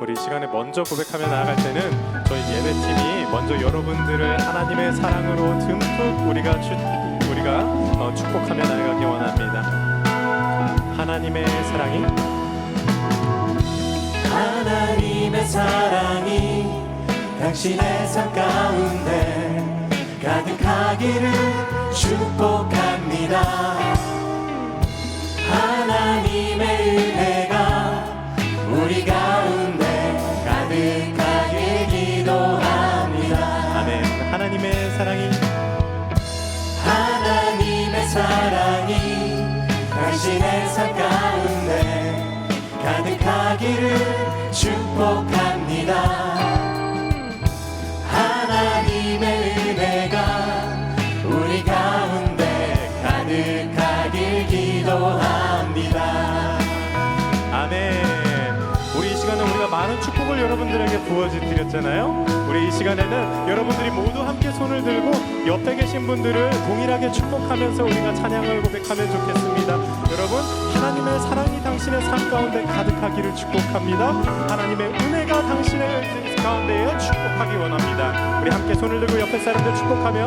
우리 이 시간에 먼저 고백하며 나아갈 때는 저희 예배팀이 먼저 여러분들을 하나님의 사랑으로 듬뿍 우리가 주, 우리가 어, 축복하며 나아가기 원합니다. 하나님의 사랑이 하나님의 사랑이 당신의 삶 가운데 가득하기를 축복합니다. 하나님의 은혜가 우리 가 하기를 축복합니다. 하나님의 은혜가 우리 가운데 가득하길 기도합니다. 아멘. 우리 이 시간은 우리가 많은 축복을 여러분들에게 부어드렸잖아요. 우리 이 시간에는 여러분들이 모두 함께 손을 들고 옆에 계신 분들을 동일하게 축복하면서 우리가 찬양을 고백하면 좋겠습니다. 여러분, 하나님의 사랑이 당신의 삶 가운데 가득하기를 축복합니다. 하나님의 은혜가 당신의 가운데에 축복하기 원합니다. 우리 함께 손을 들고 옆에 사람들 축복하며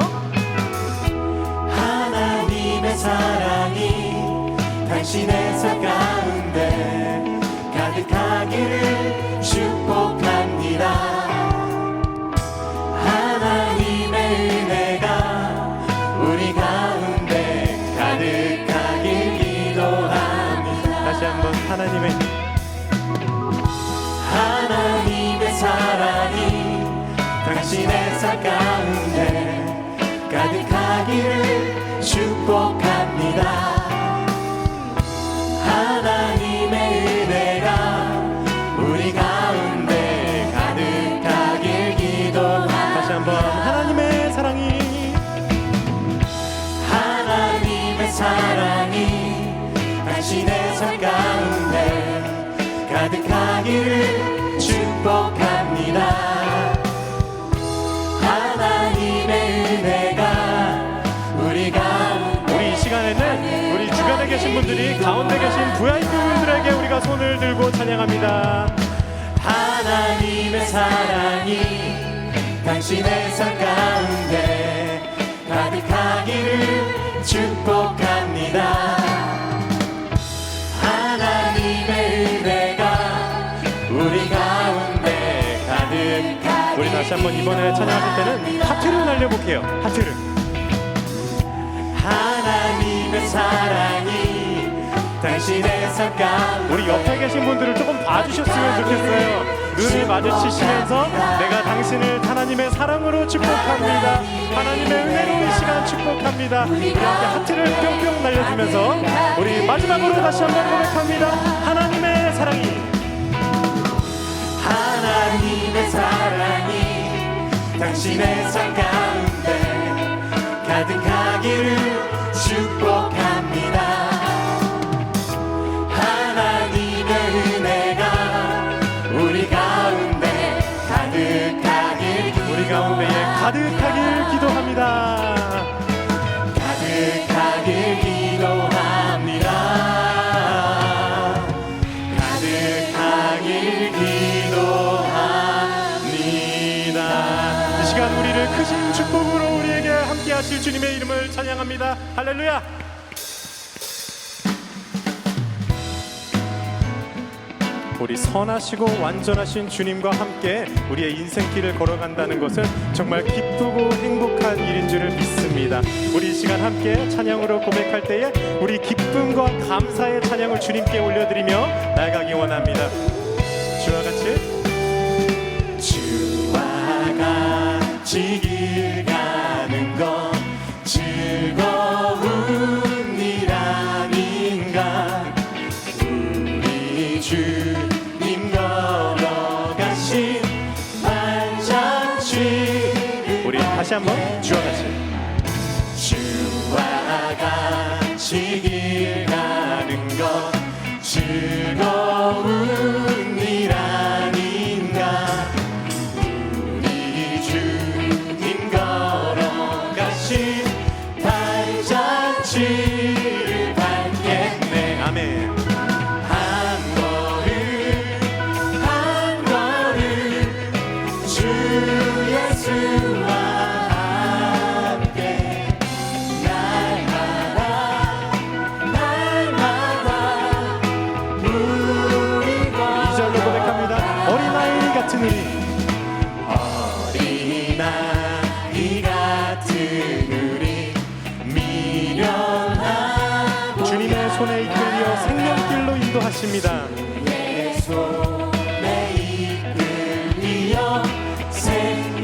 하나님의 사랑이 당신의 삶 가운데 가득하 삶 가운데 가득하기를 축복합니다. 하나님의 은혜가 우리 가운데 우리 이 시간에는 우리 주변에 계신 분들이 가운데 계신 VIP 분들에게 우리가 손을 들고 찬양합니다. 하나님의 사랑이 당신의 삶 가운데 가득하기를 축복합니다. 다시 한번 이번에 찬양하실 때는 하트를 날려볼게요. 하트를. 하나님의 사랑이 당신의 삶 가운데 우리 옆에 계신 분들을 조금 봐주셨으면 좋겠어요. 눈을 마주치시면서 내가 당신을 하나님의 사랑으로 축복합니다. 하나님의 은혜로운 시간 축복합니다. 이렇게 하트를 뿅뿅 날려주면서 우리 마지막으로 다시 한번 고백합니다. 하나님의 사랑이 하나님의 사랑이 당신의 삶 가운데 가득하기를 축복합니다. 은혜가 우리 가운데 가득하길 찬양합니다. 할렐루야. 우리 선하시고 완전하신 주님과 함께 우리의 인생길을 걸어간다는 것은 정말 기쁘고 행복한 일인 줄을 믿습니다. 우리 이 시간 함께 찬양으로 고백할 때에 우리 기쁨과 감사의 찬양을 주님께 올려드리며 나아가기 원합니다. 주와 같이 주와 같이 우 손에 이끌려 생명길로 인도하십니다.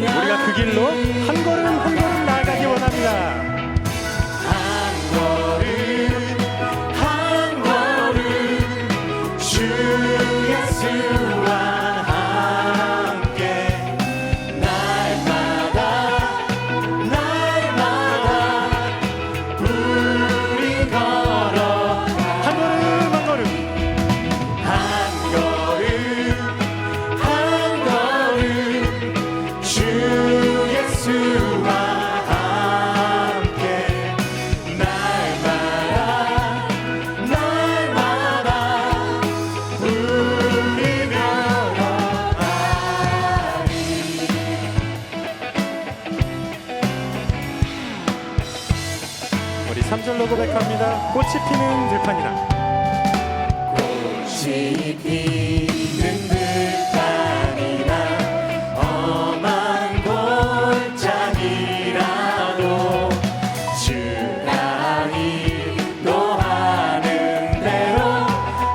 우리가 그 길로 피는 들판이라 꽃이 피는 들판이나 험한 골짜기라도 주가 인도하는 대로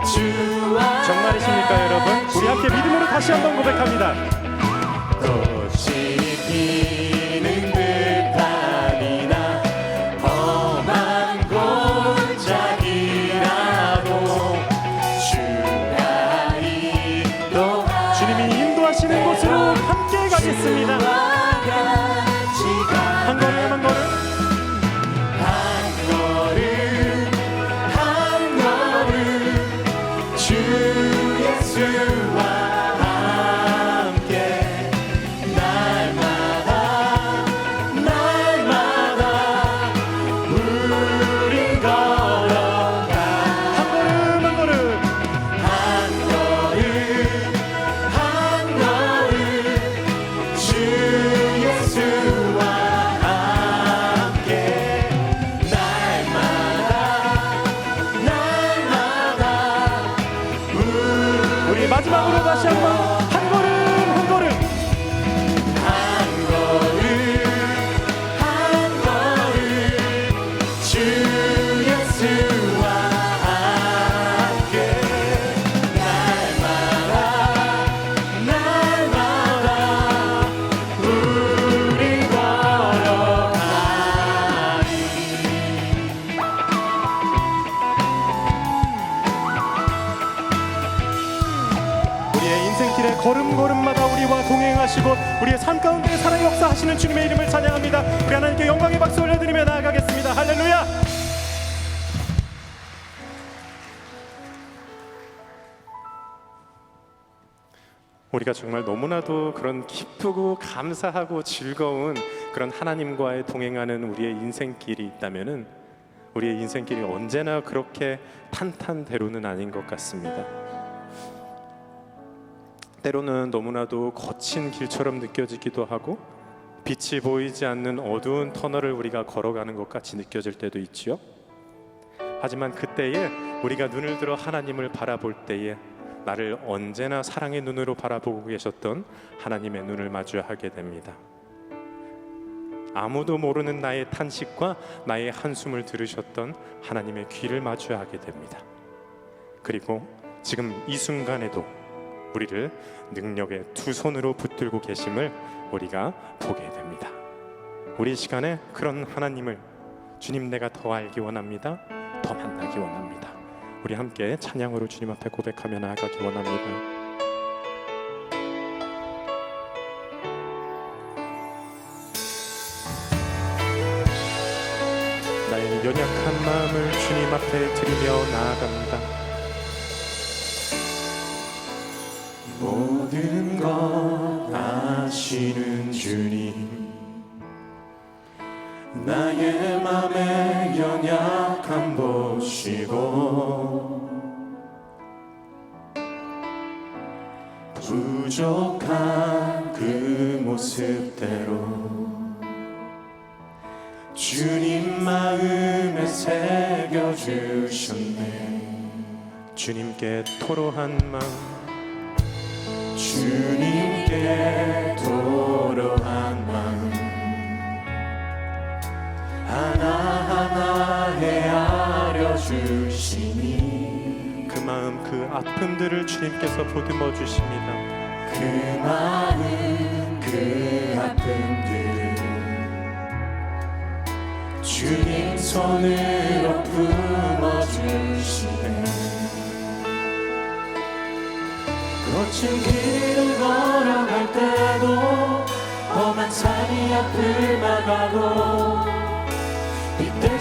주와 정말이십니까 여러분? 우리 함께 믿음으로 다시 한번 고백합니다. 하시는 주님의 이름을 찬양합니다. 우리 하나님께 영광의 박수 올려드리며 나아가겠습니다. 할렐루야! 우리가 정말 너무나도 그런 기쁘고 감사하고 즐거운 그런 하나님과의 동행하는 우리의 인생길이 있다면은 우리의 인생길이 언제나 그렇게 탄탄대로는 아닌 것 같습니다. 때로는 너무나도 거친 길처럼 느껴지기도 하고 빛이 보이지 않는 어두운 터널을 우리가 걸어가는 것 같이 느껴질 때도 있지요. 하지만 그때에 우리가 눈을 들어 하나님을 바라볼 때에 나를 언제나 사랑의 눈으로 바라보고 계셨던 하나님의 눈을 마주하게 됩니다. 아무도 모르는 나의 탄식과 나의 한숨을 들으셨던 하나님의 귀를 마주하게 됩니다. 그리고 지금 이 순간에도 우리를 능력의 두 손으로 붙들고 계심을 우리가 보게 됩니다. 우리 이 시간에 그런 하나님을 주님 내가 더 알기 원합니다. 더 만나기 원합니다. 우리 함께 찬양으로 주님 앞에 고백하며 나아가기 원합니다. 나의 연약한 마음을 주님 앞에 드리며 나아갑니다. 모든 것 아시는 나의 맘의 연약함 보시고 부족한 그 모습대로 주님 마음에 새겨주셨네. 주님께 토로한 마음 주님께 도로한 마음 하나하나 헤아려 주시니 그 마음 그 아픔들을 주님께서 보듬어 주십니다. 그 마음 그 아픔들을 주님 손으로 품어 주시네 거친 길을 걸어갈 때도 험한 산이 앞을 막아도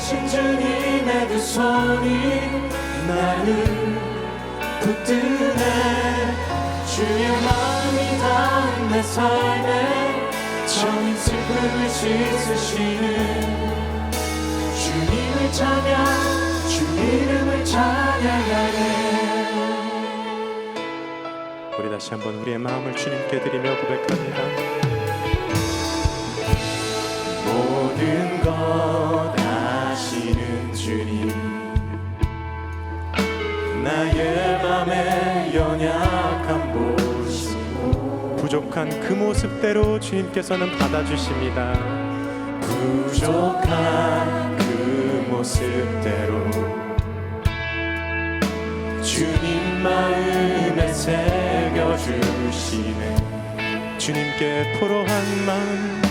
이 대신 주님의 두 손이 나를 붙드네 주의 마음이 닿은 내 삶에 정인 슬픔을 씻으시는 주님을 찬양 주 이름을 찬양하네 우리 다시 한번 우리의 마음을 주님께 드리며 고백합니다. 모든 부족한 그 모습대로 주님께서는 받아주십니다. 부족한 그 모습대로 주님 마음에 새겨주시네 주님께 포로한 마음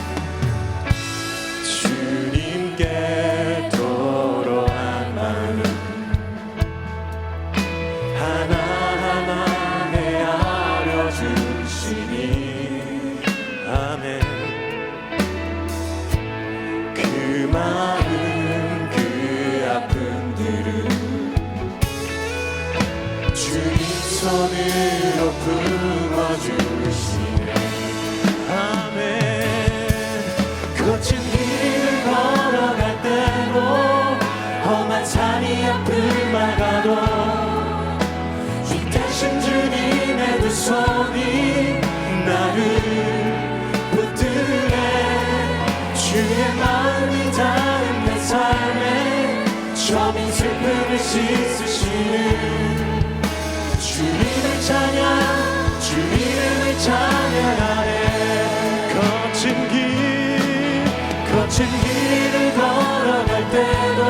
거친 길을 걸어갈 때도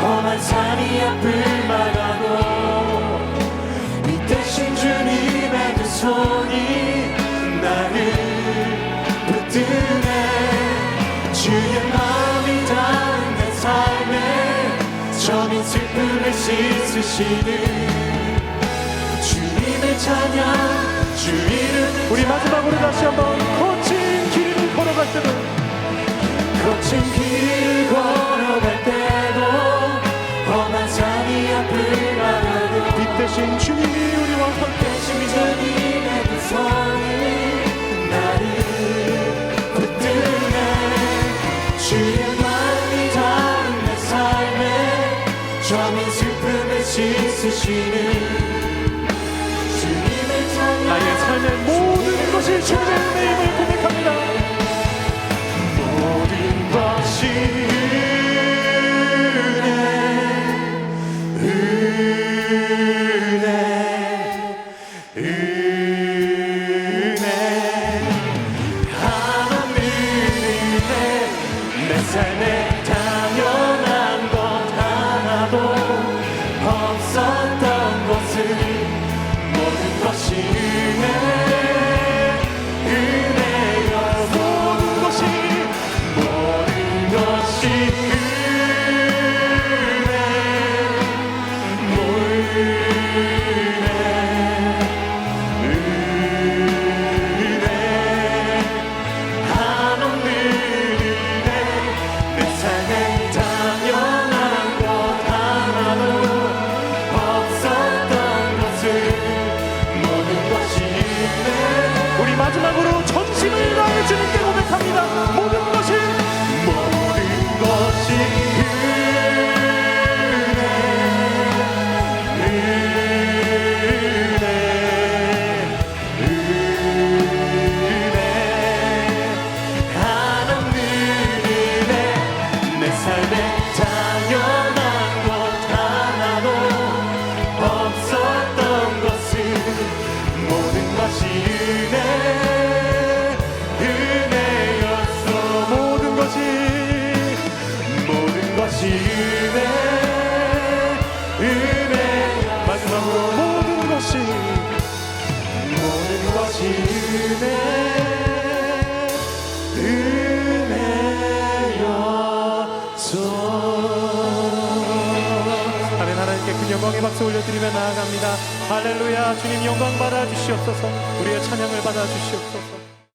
험한 산이 앞을 막아도 이 대신 주님의 그 손이 나를 붙드네. 주의 마음이 닿은 내 삶에 저민 슬픔을 씻으시는 주님의 찬양 주 이름을 우리 마지막으로 다시 한번 거친 길을 걸어갈 때도 길을 걸어갈 때도 험한 산이 앞을 막아도 빛 대신 주님이 우리와 함께 대신 주님의 두 손이 나를 붙드네. 주의 마음이 닿은 내 삶에 저민 슬픔을 씻으시는 주님의 찬양 나의 삶의 모든 것이 주님의 은혜임을 받아 주시옵소서. 우리의 찬양을 받아 주시옵소서